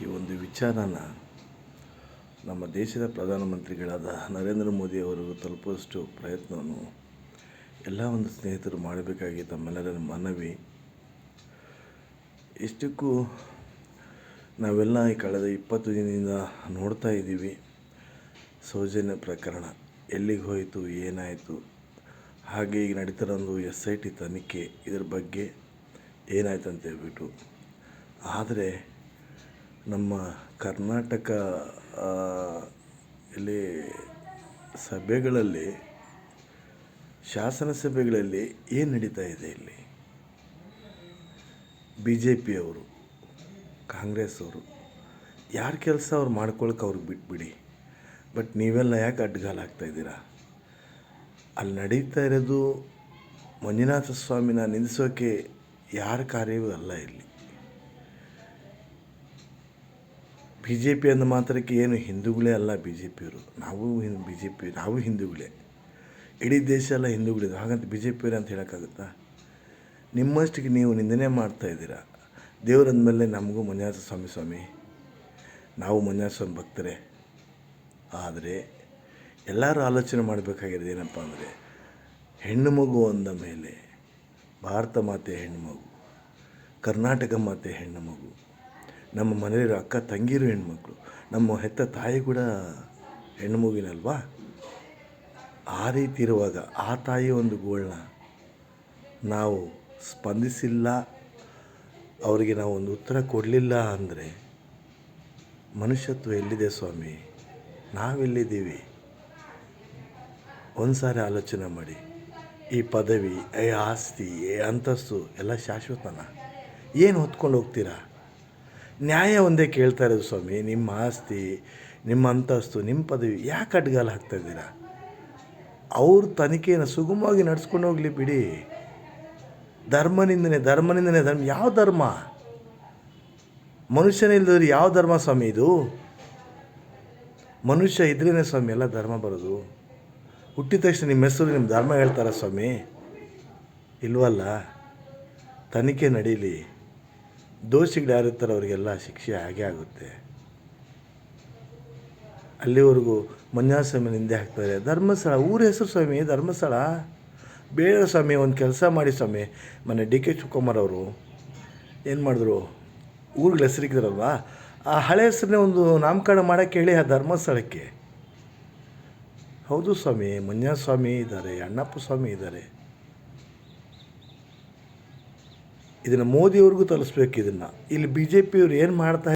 ಈ ಒಂದು ವಿಚಾರನ ನಮ್ಮ ದೇಶದ ಪ್ರಧಾನಮಂತ್ರಿಗಳಾದ ನರೇಂದ್ರ ಮೋದಿ ಅವರು ತಲುಪುವಷ್ಟು ಪ್ರಯತ್ನವನ್ನು ಎಲ್ಲ ಒಂದು ಸ್ನೇಹಿತರು ಮಾಡಬೇಕಾಗಿ ತಮ್ಮೆಲ್ಲರ ಮನವಿ. ಇಷ್ಟಕ್ಕೂ ನಾವೆಲ್ಲ ಈ ಕಳೆದ ಇಪ್ಪತ್ತು ದಿನದಿಂದ ನೋಡ್ತಾ ಇದ್ದೀವಿ. ಸೌಜನ್ಯ ಪ್ರಕರಣ ಎಲ್ಲಿಗೆ ಹೋಯಿತು, ಏನಾಯಿತು, ಹಾಗೆ ಈಗ ನಡೀತಿರೋ ಒಂದು ಎಸ್ ಐ ಟಿ ತನಿಖೆ ಇದ್ರ ಬಗ್ಗೆ ಏನಾಯ್ತು ಅಂತ ಹೇಳ್ಬಿಟ್ಟು. ಆದರೆ ನಮ್ಮ ಕರ್ನಾಟಕ ಇಲ್ಲಿ ಸಭೆಗಳಲ್ಲಿ, ಶಾಸನ ಸಭೆಗಳಲ್ಲಿ ಏನು ನಡೀತಾ ಇದೆ ಇಲ್ಲಿ? ಬಿ ಜೆ ಪಿಯವರು ಕಾಂಗ್ರೆಸ್ ಅವರು ಯಾರ ಕೆಲಸ ಅವ್ರು ಮಾಡ್ಕೊಳಕ್ಕೆ ಅವ್ರಿಗೆ ಬಿಟ್ಬಿಡಿ. ಬಟ್ ನೀವೆಲ್ಲ ಯಾಕೆ ಇದ್ದೀರಾ? ಅಲ್ಲಿ ನಡೀತಾ ಇರೋದು ಮಂಜುನಾಥ ಸ್ವಾಮಿನ ನಿಲ್ಲಿಸೋಕೆ ಯಾರ ಕಾರ್ಯವೂ ಅಲ್ಲ ಇಲ್ಲಿ. ಬಿ ಜೆ ಪಿ ಅಂದ ಮಾತ್ರಕ್ಕೆ ಏನು ಹಿಂದೂಗಳೇ ಅಲ್ಲ ಬಿ ಜೆ ಪಿಯವರು ನಾವು ಬಿ ಜೆ ಪಿ ನಾವು ಹಿಂದೂಗಳೇ. ಇಡೀ ದೇಶ ಎಲ್ಲ ಹಿಂದೂಗಳಿದೆ ಹಾಗಂತ ಬಿ ಜೆ ಪಿಯವ್ರೆ ಅಂತ ಹೇಳೋಕ್ಕಾಗುತ್ತಾ? ನಿಮ್ಮಷ್ಟಿಗೆ ನೀವು ನಿಂದನೆ ಮಾಡ್ತಾ ಇದ್ದೀರಾ? ದೇವರಂದಮೇಲೆ ನಮಗೂ ಮಂಜುನಾಥ ಸ್ವಾಮಿ ಸ್ವಾಮಿ. ನಾವು ಮಂಜುನಾಥ ಸ್ವಾಮಿ ಭಕ್ತರೇ. ಆದರೆ ಎಲ್ಲರೂ ಆಲೋಚನೆ ಮಾಡಬೇಕಾಗಿರೋದು ಏನಪ್ಪ ಅಂದರೆ, ಹೆಣ್ಣು ಮಗು ಅಂದ ಮೇಲೆ ಭಾರತ ಮಾತೆ ಹೆಣ್ಣು ಮಗು, ಕರ್ನಾಟಕ ಮಾತೆ ಹೆಣ್ಣು ಮಗು ನಮ್ಮ ಮನೆಯಲ್ಲಿರೋ ಅಕ್ಕ, ತಂಗಿರು, ಹೆಣ್ಮಕ್ಳು, ನಮ್ಮ ಹೆತ್ತ ತಾಯಿ ಕೂಡ ಹೆಣ್ಣು ಮಗುವಿನಲ್ವಾ ಆ ರೀತಿ ಇರುವಾಗ ಆ ತಾಯಿ ಒಂದು ಗೋಳನ್ನ ನಾವು ಸ್ಪಂದಿಸಿಲ್ಲ, ಅವರಿಗೆ ನಾವು ಒಂದು ಉತ್ತರ ಕೊಡಲಿಲ್ಲ ಅಂದರೆ ಮನುಷ್ಯತ್ವ ಎಲ್ಲಿದೆ ಸ್ವಾಮಿ? ನಾವೆಲ್ಲಿದ್ದೀವಿ? ಒಂದು ಸಾರಿ ಆಲೋಚನೆ ಮಾಡಿ. ಈ ಪದವಿ ಏ ಆಸ್ತಿ ಏ ಅಂತಸ್ತು ಎಲ್ಲ ಶಾಶ್ವತನ. ಏನು ಹೊತ್ಕೊಂಡು ಹೋಗ್ತೀರಾ? ನ್ಯಾಯ ಒಂದೇ ಕೇಳ್ತಾ ಇರೋದು ಸ್ವಾಮಿ, ನಿಮ್ಮ ಆಸ್ತಿ, ನಿಮ್ಮ ಅಂತಸ್ತು, ನಿಮ್ಮ ಪದವಿ, ಯಾಕೆ ಅಡ್ಗಾಲ ಹಾಕ್ತಾ ಇದ್ದೀರಾ? ಅವ್ರ ತನಿಖೆಯನ್ನು ಸುಗಮವಾಗಿ ನಡ್ಸ್ಕೊಂಡು ಹೋಗಲಿ ಬಿಡಿ. ಧರ್ಮನಿಂದನೆ ಧರ್ಮನಿಂದನೆ ಧರ್ಮ, ಯಾವ ಧರ್ಮ? ಮನುಷ್ಯನಿಲ್ಲದವ್ರು ಯಾವ ಧರ್ಮ ಸ್ವಾಮಿ ಇದು? ಮನುಷ್ಯ ಇದ್ರೇ ಸ್ವಾಮಿ ಎಲ್ಲ ಧರ್ಮ ಬರೋದು. ಹುಟ್ಟಿದ ತಕ್ಷಣ ನಿಮ್ಮ ಹೆಸರು, ನಿಮ್ಮ ಧರ್ಮ ಹೇಳ್ತಾರ ಸ್ವಾಮಿ? ಇಲ್ವಲ್ಲ? ತನಿಖೆ ನಡೀಲಿ. ದೋಷಿಗಳು ಯಾರಿರ್ತಾರೆ ಅವರಿಗೆಲ್ಲ ಶಿಕ್ಷೆ ಆಗೇ ಆಗುತ್ತೆ. ಅಲ್ಲಿವರೆಗೂ ಮಂಜುನಾಥ ಸ್ವಾಮಿ ನಿಂದೆ ಹಾಕ್ತಾರೆ, ಧರ್ಮಸ್ಥಳ, ಊರ ಹೆಸರು ಸ್ವಾಮಿ, ಧರ್ಮಸ್ಥಳ. ಬೇಡ ಸ್ವಾಮಿ, ಒಂದು ಕೆಲಸ ಮಾಡಿ ಸ್ವಾಮಿ. ಮೊನ್ನೆ ಡಿ ಕೆ ಶಿವಕುಮಾರ್ ಅವರು ಏನು ಮಾಡಿದ್ರು? ಊರಿಗೆ ಹೆಸರಿಗಿದ್ರಲ್ವಾ? ಆ ಹಳೆ ಹೆಸರನ್ನೇ ಒಂದು ನಾಮಕರಣ ಮಾಡೋಕ್ಕೆ ಹೇಳಿ ಆ ಧರ್ಮಸ್ಥಳಕ್ಕೆ. ಹೌದು ಸ್ವಾಮಿ ಮಂಜುನಾಥ ಸ್ವಾಮಿ ಇದ್ದಾರೆ, ಅಣ್ಣಪ್ಪ ಸ್ವಾಮಿ ಇದ್ದಾರೆ. ಇದನ್ನು ಮೋದಿಯವ್ರಿಗೂ ತಲುಪಿಸ್ಬೇಕು ಇದನ್ನು. ಇಲ್ಲಿ ಬಿ ಜೆ ಪಿಯವ್ರು ಏನು ಮಾಡ್ತಾ